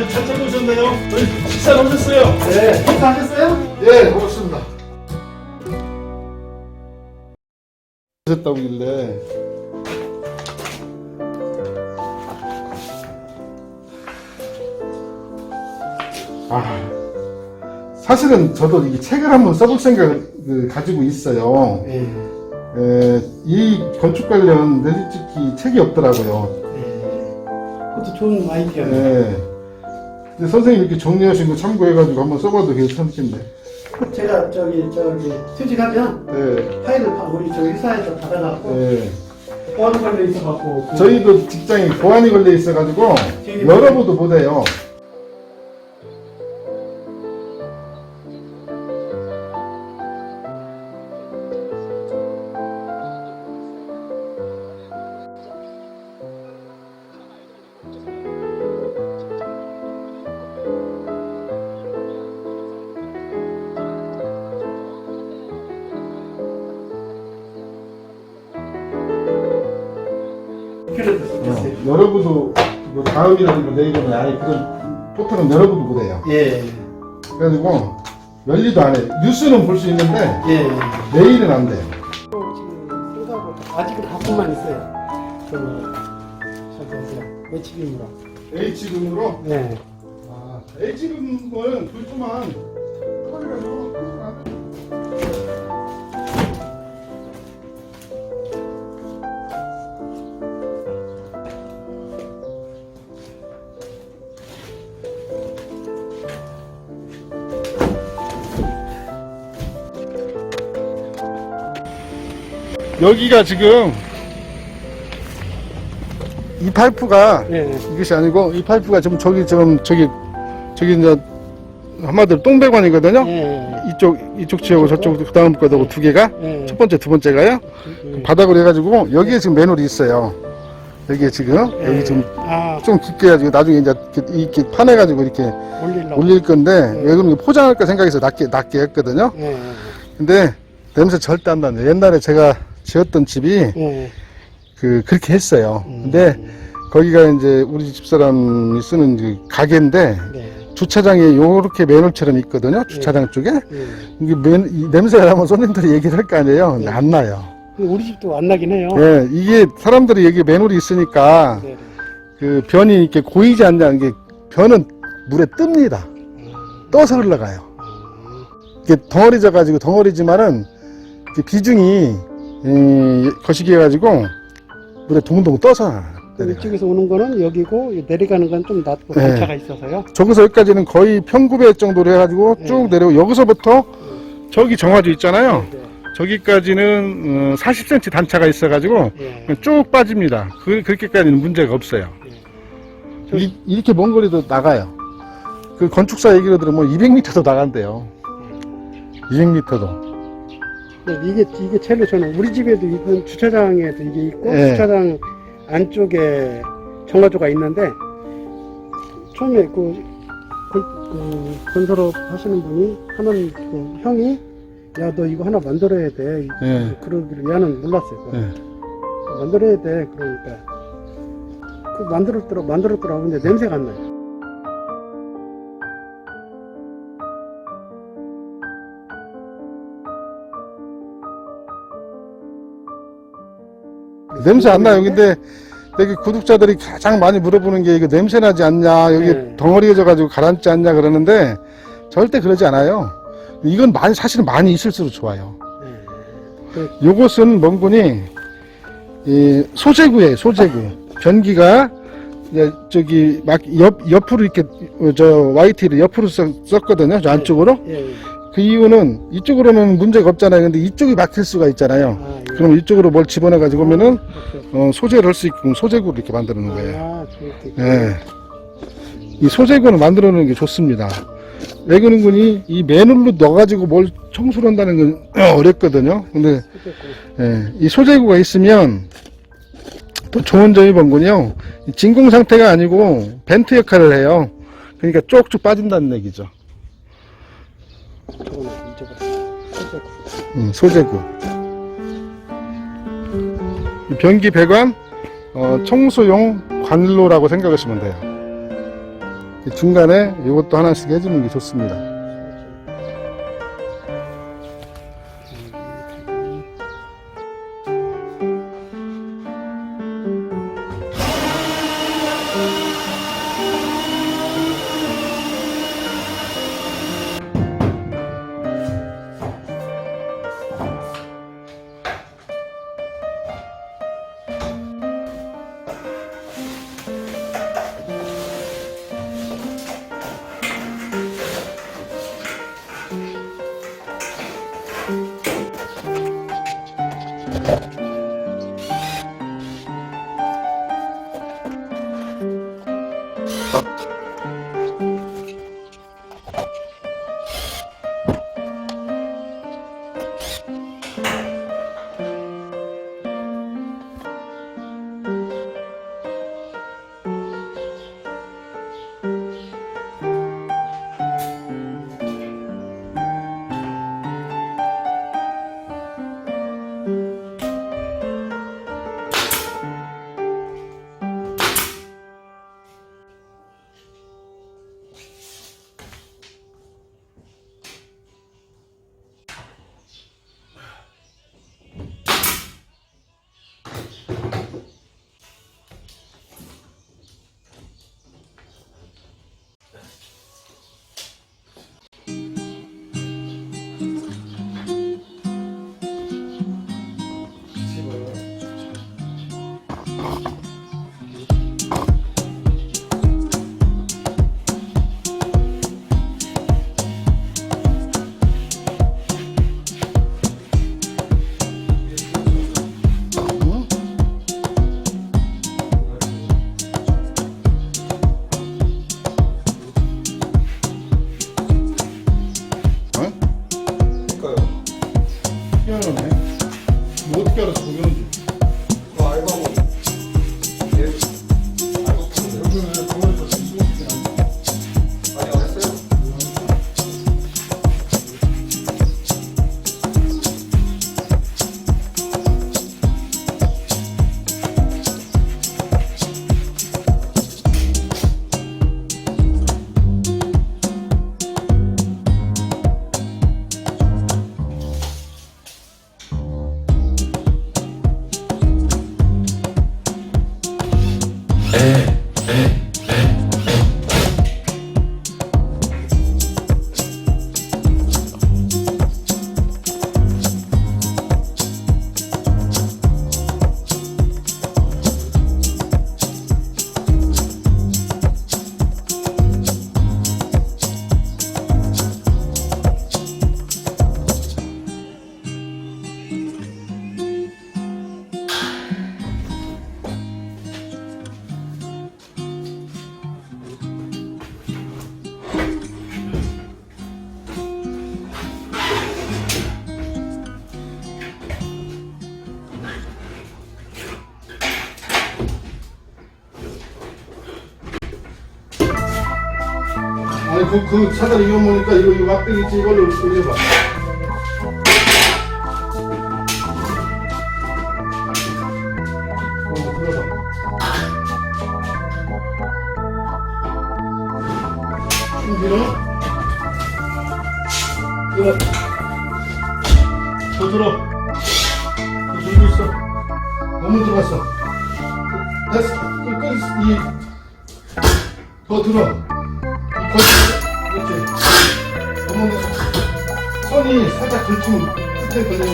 아, 잘 찾아오셨네요. 식사 오셨어요? 네, 식사하셨어요? 예, 고맙습니다. 하셨다길래 아, 사실은 저도 이 책을 한번 써볼 생각을 그, 가지고 있어요. 네. 에, 이 건축 관련 내 솔직히 책이 없더라고요. 네. 그것도 좋은 아이디어네. 네. 근데 선생님 이렇게 정리하신 거 참고해가지고 한번 써봐도 괜찮겠네. 제가 저기 저기 퇴직하면 네. 파일을 다 우리 저기 회사에서 받아갖고 네. 보안 걸려 있어갖고 그 저희도 직장에 보안이 걸려 있어가지고 되게 열어보도 못해요. 여러분도 뭐 다음이라든가 내일이나 아예 그런 포털은 열어보도 못 해요. 예, 그래가지고 열리도 안 해. 뉴스는 볼 수 있는데 예. 메일은 안 돼요. 또 지금 생각하고 아직은 가끔만 있어요. 그 저기 어디야 매치기무라. H군으로 네. 아, H군은 불조만 여기가 지금 이 파이프가 네. 이것이 아니고 이 파이프가 지금 저기 지금 저기 저기 이제 한마디로 똥배관이거든요. 예. 이쪽 이쪽 지하고 저쪽 그 다음 거하고 두 개가 예. 첫 번째 두 번째가요. 예. 바닥으로 해가지고 여기에 지금 매놀이 있어요. 여기에 지금 여기 지금 아 좀 깊게 해가지고 나중에 이제 이렇게, 이렇게 파내가지고 이렇게 올리려고. 올릴 건데 왜 그러면 포장할까 생각해서 낮게 낮게 했거든요. 예. 근데 냄새 절대 안 나요. 옛날에 제가 지었던 집이 예. 그 그렇게 했어요. 음. 근데 거기가 이제 우리 집사람이 쓰는 그 가게인데 네. 주차장에 요렇게 맨홀처럼 있거든요. 주차장 쪽에. 예. 이게 맨, 이 냄새가 나면 손님들이 얘기를 할 거 아니에요. 근데 네. 안 나요. 근데 우리 집도 안 나긴 해요. 예, 이게 사람들이 여기 맨홀이 있으니까 네. 그 변이 이렇게 고이지 않냐는 게 변은 물에 뜹니다. 떠서 흘러가요. 이게 덩어리져 가지고 덩어리지만은 이게 비중이 이, 거시기 해가지고 물에 동동 떠서 그 내려가요. 이쪽에서 오는 거는 여기고 내려가는 건 좀 낮고 네. 단차가 있어서요. 저기서 여기까지는 거의 평구배 정도로 해가지고 쭉 네. 내려오고 여기서부터 저기 정화조 있잖아요. 네. 저기까지는 어, 40cm 단차가 있어가지고 예. 쭉 빠집니다. 그, 그렇게까지는 문제가 없어요. 저- 이, 이렇게 먼 거리도 나가요. 그 건축사 얘기로 들으면 200m도 나간대요. 200m도. 네, 이게 이게 제일 저는 우리 집에도 있는 주차장에도 이게 있고 예. 주차장 안쪽에 정화조가 있는데 처음에 그, 건- 그 건설업 하시는 분이 하는 그 형이 야 너 이거 하나 만들어야 돼 예. 그러기를 얘는 몰랐어요. 만들어야 돼 그러니까 그 만들었더라 만들었더라고 근데 냄새가 안 나요 냄새 안 나요. 근데 여기 구독자들이 가장 많이 물어보는 게 이거 냄새 나지 않냐, 여기 네. 덩어리해져 가지고 가라앉지 않냐 그러는데 절대 그러지 않아요. 이건 많이, 사실은 많이 있을수록 좋아요. 네. 요것은 멍군이 이 소재구예요, 소재구. 변기가 이제 저기 막 옆, 옆으로 이렇게 어, 저 YT를 옆으로 썼, 썼거든요, 저 안쪽으로. 예, 예. 그 이유는 이쪽으로는 문제가 없잖아요. 근데 이쪽이 막힐 수가 있잖아요. 아, 예. 그럼 이쪽으로 뭘 집어넣어 가지고 오면은 오케이. 어, 소재를 할 수 있고 소재구를 이렇게 만드는 거예요. 아. 예. 이 소재구를 만들어 놓는 게 좋습니다. 왜 그런군이 이 맨홀로 넣어가지고 뭘 청소를 한다는 건 어렵거든요. 근데 예, 이 소재구가 있으면 또 좋은 점이 뭔군요. 이 진공 상태가 아니고 벤트 역할을 해요. 그러니까 쪽쪽 빠진다는 얘기죠. 저거는 잊어버렸어. 음, 소재구. 이 변기 배관 어, 청소용 관로라고 생각하시면 돼요. 이 중간에 이것도 하나씩 해주는 게 좋습니다. 그, 그 사다리 이거 보니까 이거 이거 막대기 있지 이걸로 올려봐. 어 들어봐. 좀 밀어. 들어. 더 들어. 더 들고 있어. 너무 들어갔어. 됐어. 끝 끝 이. 더 들어. 걸